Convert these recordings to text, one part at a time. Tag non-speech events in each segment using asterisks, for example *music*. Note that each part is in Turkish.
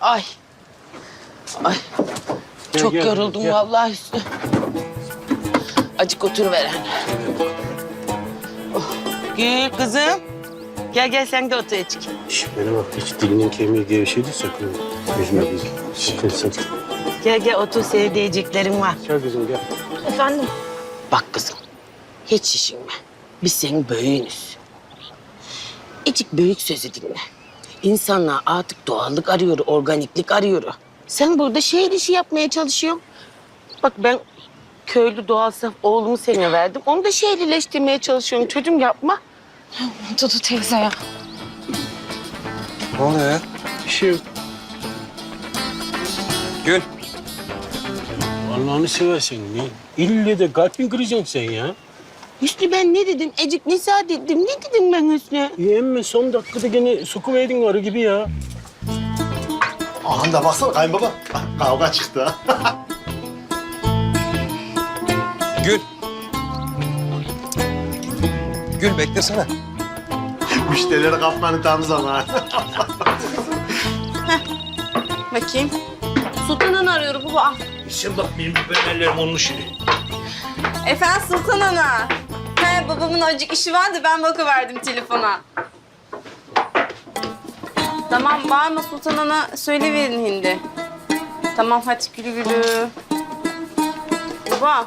Ay. Ay. Çok gel, yoruldum gel. vallahi Hüsnü. Acık oturuveren. Oh. Gül kızım. Gel gel sen de otur çık. Şş, bana bak hiç dilinin kemiği gevşedi sakın. Üzme bizi. Sakın sakın. Gel gel otur sevdiğeceklerim var. Gel kızım gel. Efendim? Bak kızım. Hiç şişinme. Biz senin büyüğünüz. İcik büyük sözü dinle. İnsanlar artık doğallık arıyor, organiklik arıyor. Sen burada şehir işi yapmaya çalışıyorsun. Bak ben köylü doğal saf oğlumu sana verdim. Onu da şehirleştirmeye çalışıyorum. Çocuğum yapma. Dudu teyze ya. Ne oluyor ya? Bir şey yok. Gül. Allah'ını seversen ne? İlle de kalbin kıracaksın sen ya. Hüsnü ben ne dedim? Ecik Nisa dedim. Ne dedim ben Hüsnü? İyi son dakikada gene sokuverdin arı gibi ya. Aha da baksana kayınbaba. Kavga çıktı ha. *laughs* Gül. Gül beklesene. Müşterileri kapmanın tam zamanı. Bakayım. Sultan Ana arıyor baba. Sen bak benim ben ellerim onun şimdi. Efendim Sultan Ana. He babamın acık işi vardı ben bakıverdim telefona. Tamam bağırma Sultan Ana söyleverin hindi. Tamam hadi gülü gülü. Baba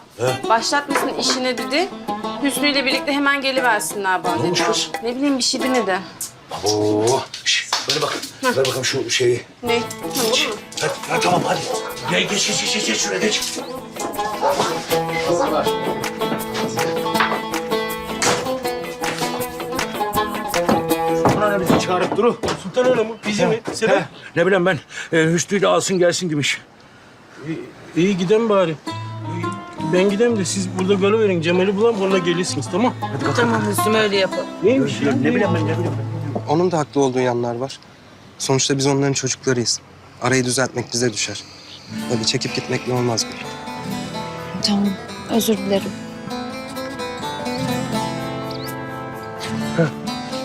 başlatmasın işine dedi. Hüsnü ile birlikte hemen geliversinler bana dedi. kız? Ne bileyim bir şey demedi. Oo. Şş, Bana bak. Ver bakalım şu şeyi. Ne? Bu mu? Hadi, ha, tamam hadi. Gel geç geç geç geç şuraya geç. Çağırıp duru? Sultan Hanım bizi mi? Sebep? Ne bileyim ben. E, Hüsnü'yü de alsın gelsin demiş. İyi giden bari. Ben gideyim de siz burada kalıverin. Cemal'i bulan onunla gelirsiniz tamam? Tamam Hüsnü öyle yapalım. Neymiş ya? Ne bileyim ben ne bileyim ben. Onun da haklı olduğu yanlar var. Sonuçta biz onların çocuklarıyız. Arayı düzeltmek bize düşer. Öyle çekip gitmekle olmaz Gül. Tamam özür dilerim.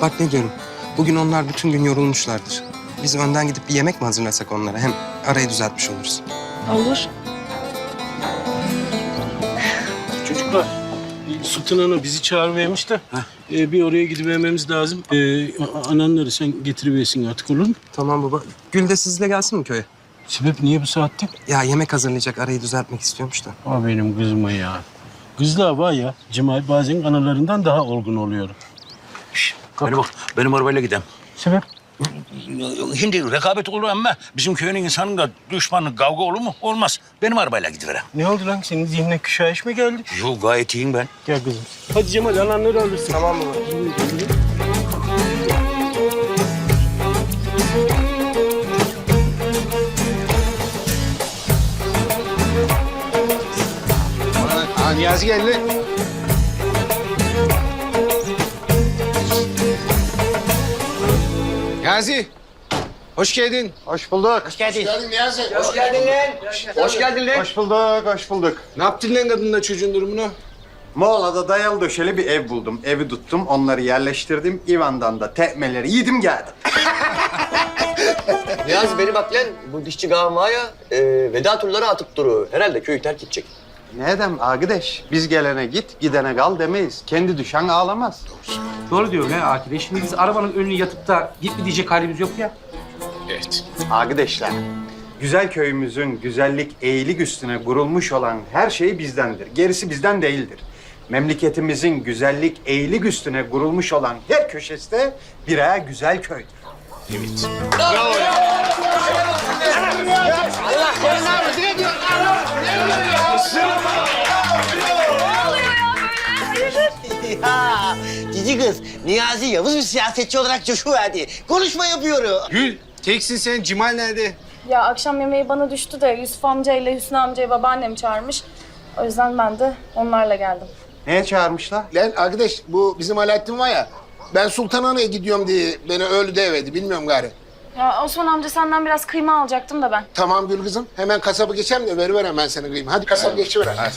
Bak ne diyorum. Bugün onlar bütün gün yorulmuşlardır. Biz önden gidip bir yemek mi hazırlasak onlara? Hem arayı düzeltmiş oluruz. Olur. Çocuklar, Sultan Ana bizi çağırıvermiş de e, bir oraya gidivermemiz lazım. E, ananları sen getiriversin artık olur mu? Tamam baba. Gül de sizle gelsin mi köye? Sebep niye bu saatte? Ya yemek hazırlayacak, arayı düzeltmek istiyormuş da. O benim kızıma ya. Kızlar var ya, Cemal bazen analarından daha olgun oluyor. Şş, Bana bak benim arabayla gidelim. Sebep? Şimdi rekabet olur ama bizim köyün insanında düşmanlık kavga olur mu? Olmaz. Benim arabayla gidiverem. Ne oldu lan? Senin zihnine küşayiş mi geldi? Yo gayet iyiyim ben. Gel kızım. Hadi Cemal ananları alırsın. Tamam baba. Ha, Niyazi geldi. Niyazi. Hoş geldin. Hoş bulduk. Hoş geldin. Hoş geldin lan. Hoş bulduk, hoş bulduk. Ne yaptın lan kadınla çocuğun durumunu? Moğola'da dayalı döşeli bir ev buldum. Evi tuttum, onları yerleştirdim. İvan'dan da tekmeleri yedim geldim. Niyazi beni bak lan. Bu dişçi Kaan var ya, e, veda turları atıp duruyor. Herhalde köyü terk edecek. Ne edem arkadaş? Biz gelene git, gidene kal demeyiz. Kendi düşen ağlamaz. Doğru diyor ya Akif Bey. Şimdi biz arabanın önüne yatıp da git mi diyecek halimiz yok ya. Arkadaşlar, güzel köyümüzün güzellik eğilik üstüne kurulmuş olan her şey bizdendir. Gerisi bizden değildir. Memleketimizin güzellik eğilik üstüne kurulmuş olan her köşesi de birer güzel köydür. Ya cici kız, Niyazi Yavuz bir siyasetçi olarak coşuverdi. Konuşma yapıyorum. Gül, teksin sen. Cimal nerede? Ya akşam yemeği bana düştü de Yusuf amcayla Hüsnü amcayı babaannem çağırmış. O yüzden ben de onlarla geldim. Neye çağırmışlar? Lan arkadaş bu bizim Alaaddin var ya. Ben Sultan Ana'ya gidiyorum diye beni öyle devedi. Bilmiyorum gari. Ya Osman amca senden biraz kıyma alacaktım da ben. Tamam Gül kızım. Hemen kasabı geçeyim de veriver hemen sana kıyma. Hadi kasabı geçiver. Hadi.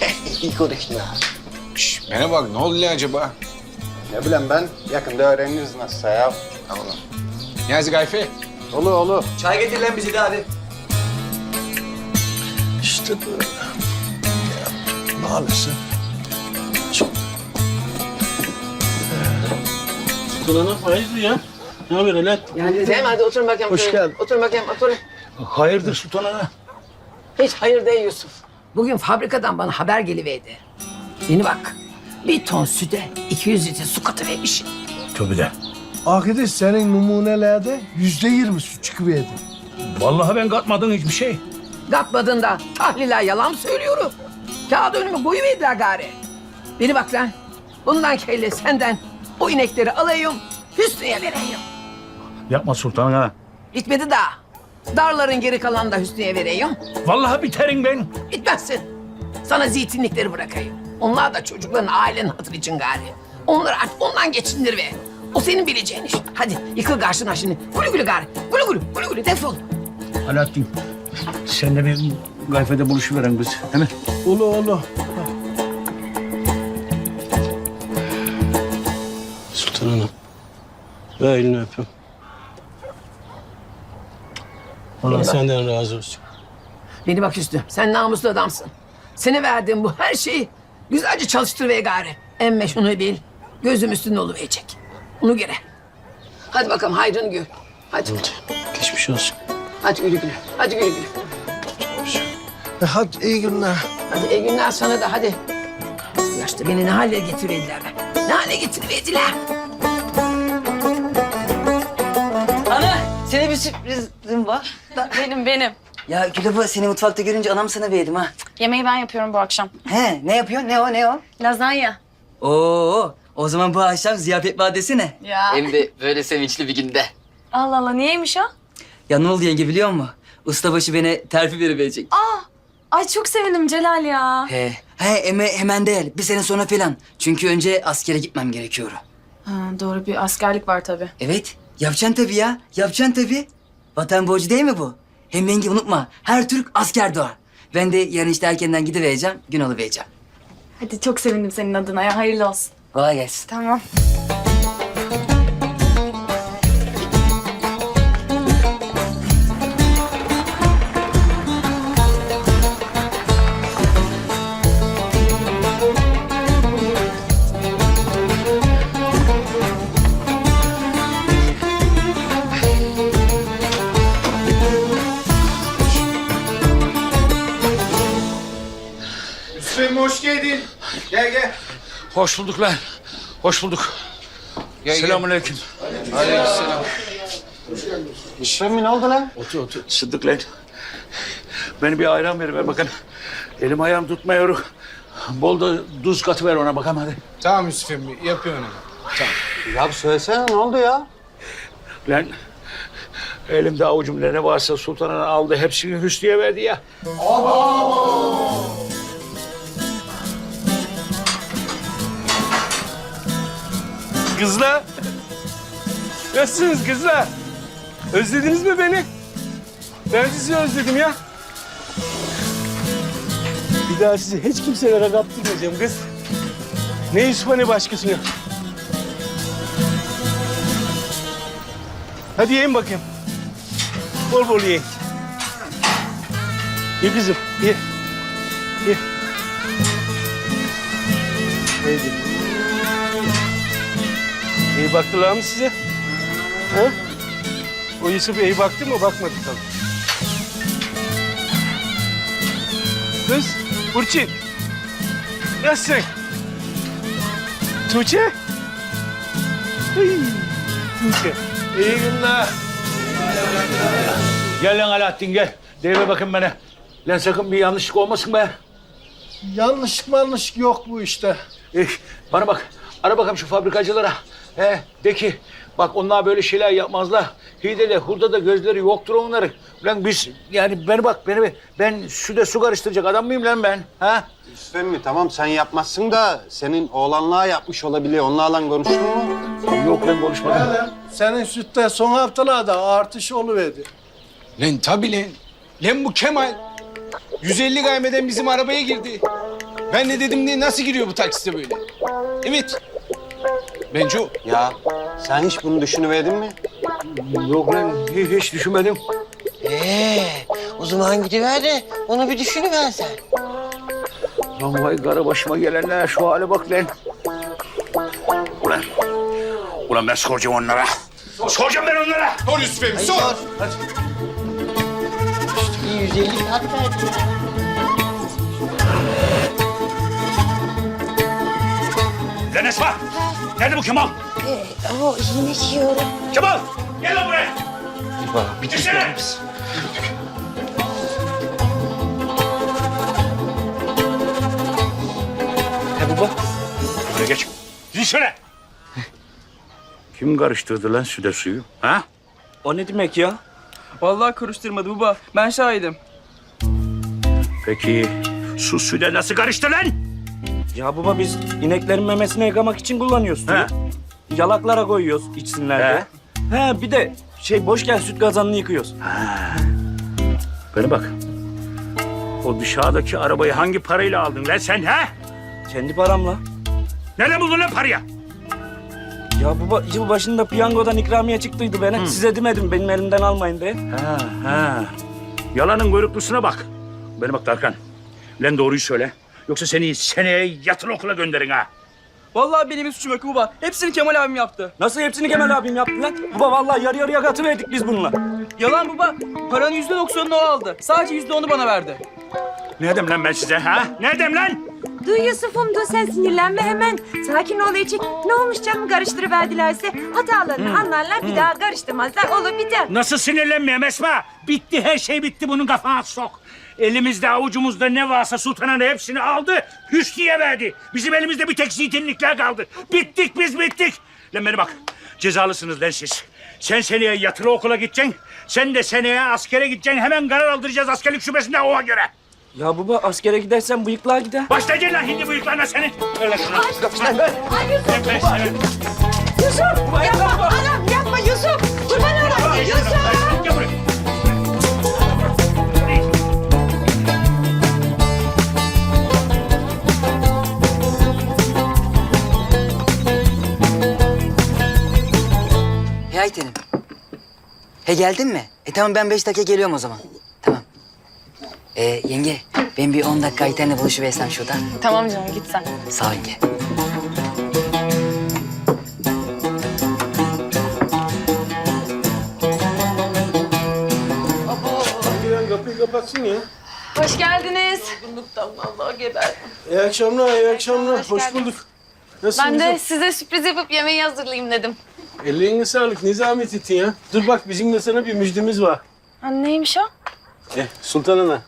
*laughs* İyi konuştun ha. Şş, bana bak ne oldu lan acaba? Ne bileyim ben yakında öğreniriz nasılsa ya. Tamam. Niyazi Gayfe. Olu olu. Çay getir lan bizi de hadi. İşte böyle. Maalesef. Çok... Ana hayırdır ya? Ne haber Alet? Yani Cem hadi oturun bakayım. Hoş şöyle. geldin. Oturun bakayım oturun. Hayırdır Sultan Ana? Hiç hayır değil Yusuf. Bugün fabrikadan bana haber geliverdi. Beni bak. Bir ton süte 200 litre su katıvermiş. Tövbe de. Arkadaş senin numunelerde yüzde yirmi su çıkıverdi. Vallahi ben katmadım hiçbir şey. Katmadın da tahliller yalan söylüyorum? Kağıt önüme koyuverdiler gari. Beni bak lan. Bundan kelle senden o inekleri alayım, Hüsnü'ye vereyim. Yapma Sultan Ana. Bitmedi daha. Darların geri kalanını da Hüsnü'ye vereyim. Vallahi biterim ben. Bitmezsin. Sana zeytinlikleri bırakayım. Onlar da çocukların ailenin hatırı için gari. Onları artık ondan geçindir ve o senin bileceğin iş. Hadi yıkıl karşına şimdi. Gülü gülü gari. Gülü gülü, gülü gülü defol. Alaaddin sen de bir gayfede buluşuveren kız. Hemen. Ulu ulu. Sultan Ana. Ver elini öpeyim. Allah senden razı olsun. Beni bak Hüsnü, sen namuslu adamsın. Seni verdiğim bu her şeyi güzelce çalıştır ve gari. Emme şunu bil, gözüm üstünde oluverecek. Onu göre. Hadi bakalım hayrını gör. Hadi, Geçmiş olsun. hadi güle güle. Hadi güle güle. Hadi iyi günler. Hadi iyi günler sana da hadi. Bu yaşta beni ne hale getiriverdiler be. Ne hale getiriverdiler. Sana bir sürprizim var. *laughs* Benim benim. Ya Gülabı seni mutfakta görünce anam sana verdim ha. Yemeği ben yapıyorum bu akşam. He ne yapıyorsun? Ne o ne o? Lazanya. Oo o zaman bu akşam ziyafet var desene. Ya. Hem de böyle sevinçli bir günde. Allah Allah niyeymiş o? Ya ne oldu yenge biliyor musun? Ustabaşı bana terfi verecek. Ay çok sevindim Celal ya. He. He eme, hemen değil. Bir sene sonra falan. Çünkü önce askere gitmem gerekiyor. Ha, doğru bir askerlik var tabii. Evet. Yapacaksın tabii ya. Yapacaksın tabii. Vatan borcu değil mi bu? Hem yenge unutma. Her Türk asker doğar. Ben de yarın işte erkenden gidivereceğim. Gün alıvereceğim. Hadi çok sevindim senin adına ya. Hayırlı olsun. Kolay gelsin. Tamam. Gel gel. Hoş bulduk lan. Hoş bulduk. Selamünaleyküm. Aleykümselam. İşte mi ne oldu lan? Otur otur. Sıddık lan. Beni bir ayran ver, ver bakın. Elim ayağım tutmuyor. Bol da tuz katı ver ona bakalım hadi. Tamam Yusuf emmi yapıyorum onu. Ya söylesene ne oldu ya? Lan elimde avucumda ne varsa sultanın aldı. Hepsini Hüsnü'ye verdi ya. Kızlar. Nasılsınız kızlar? Özlediniz mi beni? Ben sizi özledim ya. Bir daha sizi hiç kimselere kaptırmayacağım kız. Ne Yusuf'a ne başkasına. Hadi yiyin bakayım. Bol bol yiyin. Ye kızım, ye. Ye. Haydi. İyi baktılar mı size? Ha? O Yusuf iyi baktı mı? Bakmadı tabii. Kız, Burçin. Nasılsın? Tuğçe? Hıy, Tuğçe. İyi günler. Gel lan Alaaddin gel. Deyve bakın bana. Lan sakın bir yanlışlık olmasın be. Yanlışlık manlışlık yok bu işte. Eh, bana bak. Ara bakalım şu fabrikacılara. He, de ki bak onlar böyle şeyler yapmazlar. Hide de hurda da gözleri yoktur onların. Lan biz yani beni bak beni ben süde su karıştıracak adam mıyım lan ben? Ha? Yusuf emmi tamam sen yapmazsın da senin oğlanlığa yapmış olabiliyor. Onlarla konuştun mu? Yok lan konuşmadım. Lan senin sütte son haftalarda artış oluverdi. Lan tabii lan. Lan bu Kemal 150 gaymeden bizim arabaya girdi. Ben de dedim ne nasıl giriyor bu taksite böyle? Evet. Bencu. Ya sen hiç bunu düşünüverdin mi? Yok lan hiç, hiç düşünmedim. Ee, o zaman gidiver de onu bir düşünüver sen. Lan vay kara başıma gelenler şu hale bak lan. Ulan. Ulan ben soracağım onlara. Soracağım ben onlara. Sor Yusuf Emmi sor. 150 kat verdi. Lan Esma. Nerede bu Kemal? O yemek yiyorum. Kemal. Gel lan buraya. Bitirsene. He baba. Buraya geç. Gidin şöyle. Kim karıştırdı lan süde suyu? Ha? O ne demek ya? Vallahi karıştırmadı baba. Ben şahidim. Peki su süde nasıl karıştı lan? Ya baba biz ineklerin memesini yıkamak için kullanıyoruz suyu. He. Yalaklara koyuyoruz içsinler diye. He bir de şey boşken süt kazanını yıkıyoruz. Bana bak. O dışarıdaki arabayı hangi parayla aldın lan sen ha? Kendi paramla. Nereden buldun lan parayı? Ya baba yıl başında piyangodan ikramiye çıktıydı bana. Size demedim benim elimden almayın diye. Ha, ha. Yalanın kuyruklusuna bak. Bana bak Tarkan. Lan doğruyu söyle. Yoksa seni seneye yatılı okula gönderin ha. Vallahi benim bir suçum yok baba. Hepsini Kemal abim yaptı. Nasıl hepsini Kemal abim yaptı lan? Baba vallahi yarı yarıya katıverdik biz bununla. Yalan baba. Paranın yüzde doksanını o aldı. Sadece yüzde onu bana verdi. Ne dedim lan ben size ha? Ne dedim lan? Dur Yusuf'um dur sen sinirlenme hemen. Sakin ol Ecik. Ne olmuş canım karıştırıverdilerse hatalarını anlarlar bir daha karıştırmazlar olur biter. Nasıl sinirlenmeyeyim Esma? Bitti her şey bitti bunun kafana sok. Elimizde avucumuzda ne varsa Sultan Hanı hepsini aldı. Hüsnü'ye verdi. Bizim elimizde bir tek zeytinlikler kaldı. Bittik biz bittik. Lan beni bak. Cezalısınız lan siz. Sen seneye yatılı okula gideceksin. Sen de seneye askere gideceksin. Hemen karar aldıracağız askerlik şubesinde ona göre. Ya baba askere gidersen bıyıklar gider. Başlayacaksın lan hindi bıyıklarına senin. Öyle şuna. Ben- ben sana- Yusuf yapma anam yapma Yusuf. Kurban olayım Yusuf. He geldin mi? E tamam ben beş dakika geliyorum o zaman. Tamam. E yenge ben bir on dakika Ayten'le buluşuversem şurada. Tamam canım git sen. Sağ ol yenge. Giren kapıyı kapatsın ya. Hoş geldiniz. İyi akşamlar, iyi akşamlar. Hoş, bulduk. Nasılsın Ben de size sürpriz yapıp yemeği hazırlayayım dedim. Ellerine sağlık. Ne zahmet ettin ya. Dur bak bizim de sana bir müjdemiz var. Ha, neymiş o? Eh Sultan Ana.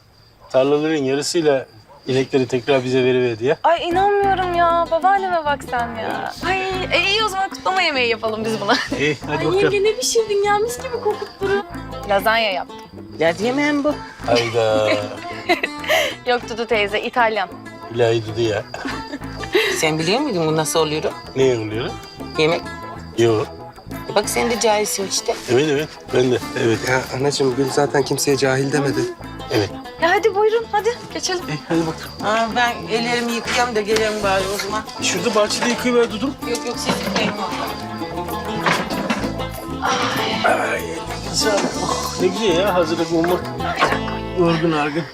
Tarlaların yarısıyla inekleri tekrar bize veriverdi ya. Ay inanmıyorum ya. Babaanneme bak sen ya. Ay e, iyi o zaman kutlama yemeği yapalım biz buna. *laughs* İyi hadi bakalım. ne pişirdin ya mis gibi kokup. Lazanya yaptım. Yaz yemeğim bu. Hayda. *laughs* Yok Dudu teyze İtalyan. İlahi dedi ya. Sen biliyor muydun bu nasıl oluyor? Ne oluyor? Yemek. Yok. E Bak sen de cahilsin işte. Evet evet. Ben de. Evet. Ya anacığım Gül zaten kimseye cahil demedi. Evet. Ya hadi buyurun hadi geçelim. Eh, hadi bakalım. Aa, ben ellerimi yıkayayım da gelirim bari o zaman. Şurada bahçede yıkayıver Dudum. Yok yok siz yıkayın. Sağ ol. Oh, ne güzel ya hazırlık olmak. Yorgun argın.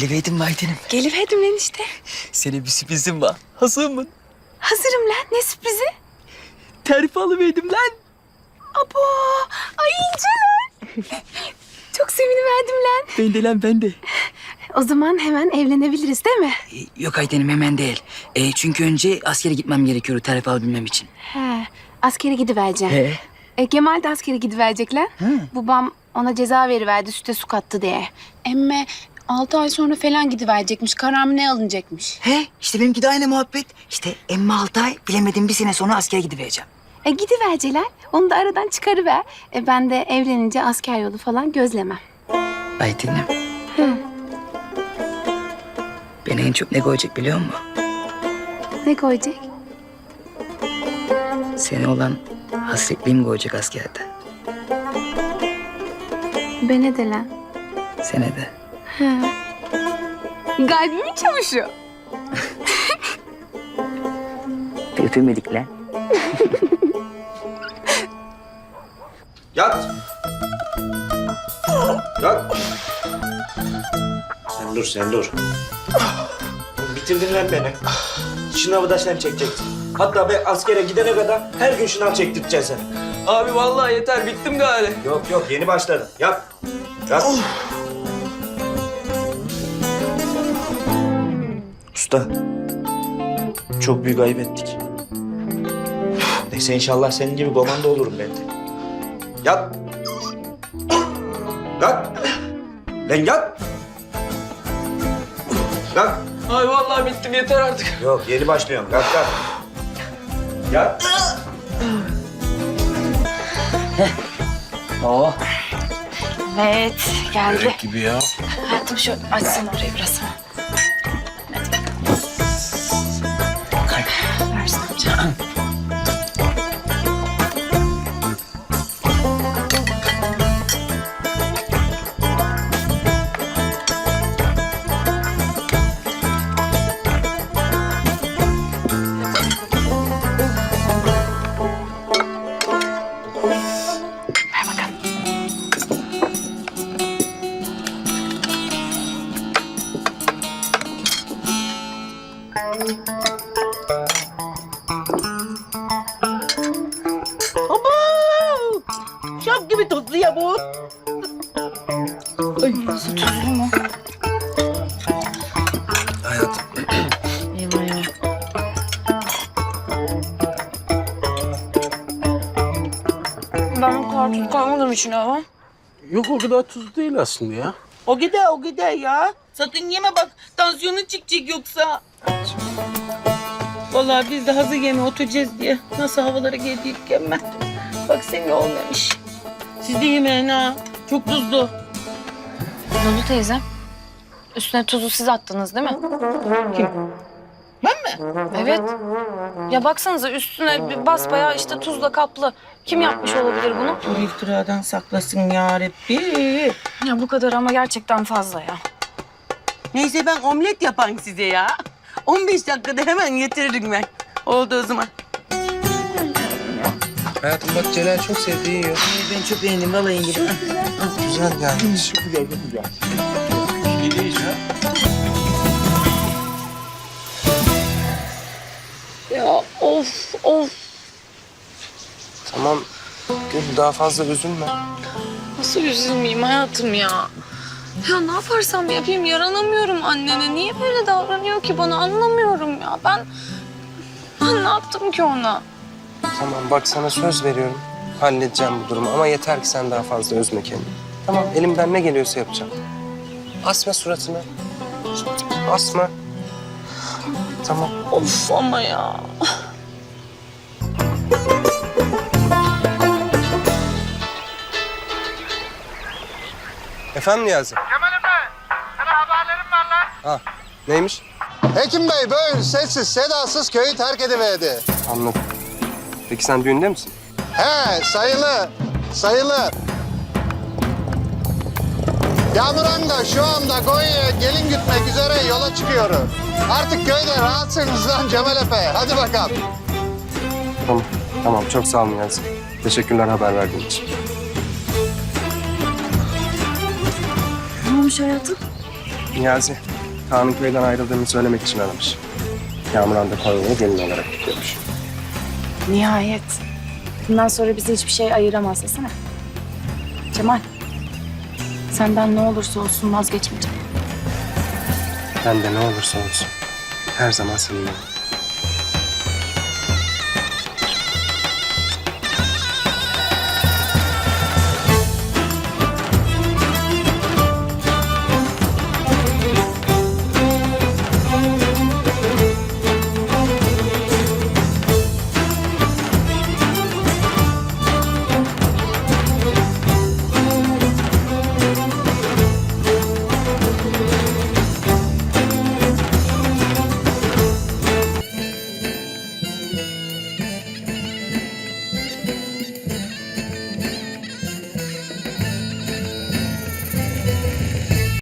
Geliverdim mi Ayten'im? Geliverdim lan işte. Senin bir sürprizim var. Hazır mı? Hazırım lan ne sürprizi? Terfi alıverdim lan. Abo ay ince lan. Çok seviniverdim lan. Ben de lan ben de. O zaman hemen evlenebiliriz değil mi? E, Yok Ayten'im hemen değil. E, çünkü önce askere gitmem gerekiyor terfi alabilmem için. He askere gidivereceğim. He. E, Kemal de askere gidiverecekler. Babam ona ceza veriverdi süte su kattı diye. Emme altı ay sonra falan gidiverecekmiş. Karar ne alınacakmış? He işte benimki de aynı muhabbet. İşte emmi Altay bilemedim bir sene sonra askere gidivereceğim. E gidiverecekler. Onu da aradan çıkarıver. E, ben de evlenince asker yolu falan gözlemem. Aytin'im. Beni en çok ne koyacak biliyor musun? Ne koyacak? Seni olan hasretliğim koyacak askerde. Bene de lan. Senede. Kalbimin çavuşu. Bir öpülmedik lan. Yat. Yat. Sen dur, sen dur. Bitirdin lan beni. Şınavı da sen çekeceksin. Hatta ben askere gidene kadar her gün şınav çektireceksin seni. Abi vallahi yeter bittim gari. Yok yok yeni başladın. Yat. Yat. Usta. Çok büyük ayıp ettik. Neyse inşallah senin gibi komando olurum ben de. Yat. Yat. Lan yat. Yat. Ay vallahi bittim yeter artık. Yok yeni başlıyorum. Yat yat. Yat. Oh. Evet geldi. gibi ya. Hayatım şu açsana orayı biraz. Hadi. Tuz koymadım içine ama. Yok o kadar tuzlu değil aslında ya. O gider o gider ya. Sakın yeme bak tansiyonun çıkacak yoksa. Vallahi biz de hazır yeme oturacağız diye nasıl havalara geldik ben. Bak seni olmamış. Siz de yemeyin ha. Çok tuzlu. Nunu teyze. Üstüne tuzu siz attınız değil mi? Kim? Ben mi? Evet. Ya baksanıza üstüne bir basbayağı işte tuzla kaplı. Kim yapmış olabilir bunu? Bu iftiradan saklasın ya Rabbi. Ya bu kadar ama gerçekten fazla ya. Neyse ben omlet yapayım size ya. 15 dakikada hemen getiririm ben. Oldu o zaman. Hayatım bak Celal çok sevdi yiyor. Ben çok beğendim vallahi yengelim. Güzel yani. Ya of of. Tamam. Gül daha fazla üzülme. Nasıl üzülmeyeyim hayatım ya? Ya ne yaparsam yapayım yaranamıyorum annene. Niye böyle davranıyor ki bana anlamıyorum ya. Ben ben ne yaptım ki ona? Tamam bak sana söz veriyorum. Halledeceğim bu durumu ama yeter ki sen daha fazla üzme kendini. Tamam elimden ne geliyorsa yapacağım. Asma suratını. Asma. Tamam. Of ama ya. Efendim Niyazi? Kemal Efe, sana haberlerim var lan. Ha, neymiş? Hekim Bey böyle sessiz sedasız köyü terk ediverdi. Anladım. Peki sen düğünde misin? He sayılı, sayılı. Kamuran da şu anda Konya'ya gelin gitmek üzere yola çıkıyoruz. Artık köyde rahatsınız lan Cemal Efe. Hadi bakalım. Tamam. Tamam çok sağ ol Niyazi. Teşekkürler haber verdiğin için. Olmuş hayatım? Niyazi, Kaan'ın köyden ayrıldığını söylemek için aramış. Kamuran da Konya'ya gelin olarak gidiyormuş. Nihayet. Bundan sonra bizi hiçbir şey ayıramaz desene. Cemal. Senden ne olursa olsun vazgeçmeyeceğim. Ben de ne olursa olsun her zaman seninle.